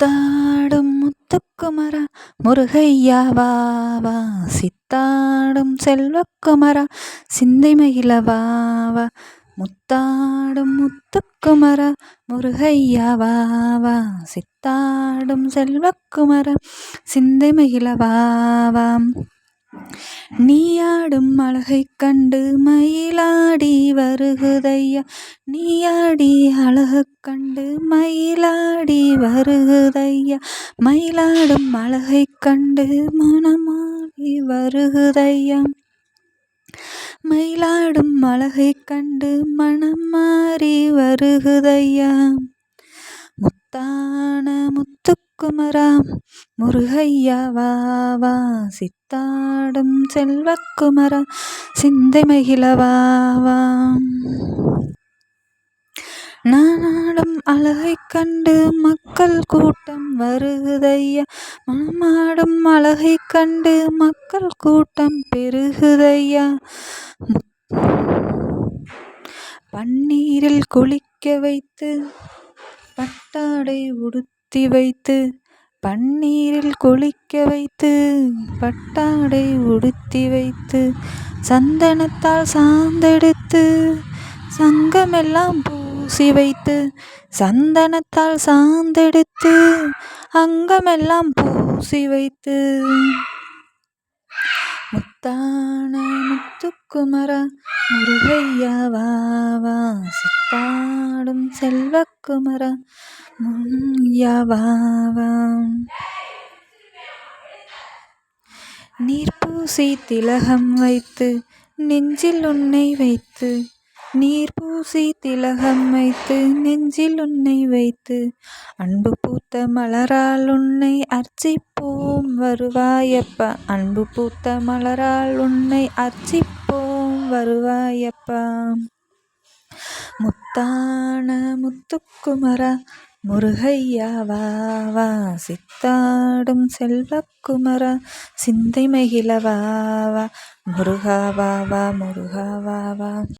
சித்தாடும் முத்துக்குமரா முருகையாவாவா சித்தாடும் செல்வக்குமரா சிந்தைமயிலவாவா முத்தாடும் முத்துக்குமரா முருகையாவாவா சித்தாடும் செல்வக்குமரா சிந்தை நீயாடும் அழகை கண்டு மயிலாடி வருகுதையா? நீயாடி அழகுக் கண்டு மயிலாடி வருகுதையா? மயிலாடும் அழகை கண்டு மனமாடி வருகுதையா? மயிலாடும் அழகை கண்டு மனம் மாறி வருகுதையா? முத்தான முத்துக்குமரா முருகையா வா வா சித்தாடும் செல்வக்குமரா சிந்தை மகிழ வா நானாடும் அழகை கண்டு மக்கள் கூட்டம் வருகுதையா? மனமாடும் அழகை கண்டு மக்கள் கூட்டம் பெருகுதையா? பன்னீரில் குளிக்க வைத்து பட்டாடை உடுத்து வைத்து பன்னீரில் குளிக்க வைத்து பட்டாடை உடுத்தி வைத்து சந்தனத்தால் சாந்தெடுத்து சங்கமெல்லாம் பூசி வைத்து சந்தனத்தால் சாந்தெடுத்து அங்கமெல்லாம் பூசி வைத்து. முத்தான முத்துக்குமரா முருகையா வா வா செல்வக்குமரா முருகையா நீர்பூசி திலகம் வைத்து நெஞ்சில் உன்னை வைத்து நீர் பூசி திலகம் வைத்து நெஞ்சில் உன்னை வைத்து அன்பு பூத்த மலரால் உன்னை அர்ச்சிப்போம் வருவாயப்பா. அன்பு பூத்த மலரால் உன்னை அர்ச்சிப்போம் வருவாயப்பா. முத்தான முத்துக்குமரா முருகையாவா சித்தாடும் செல்வக்குமரா சிந்தை மகிழவாவா முருகாவாவா முருகாவாவா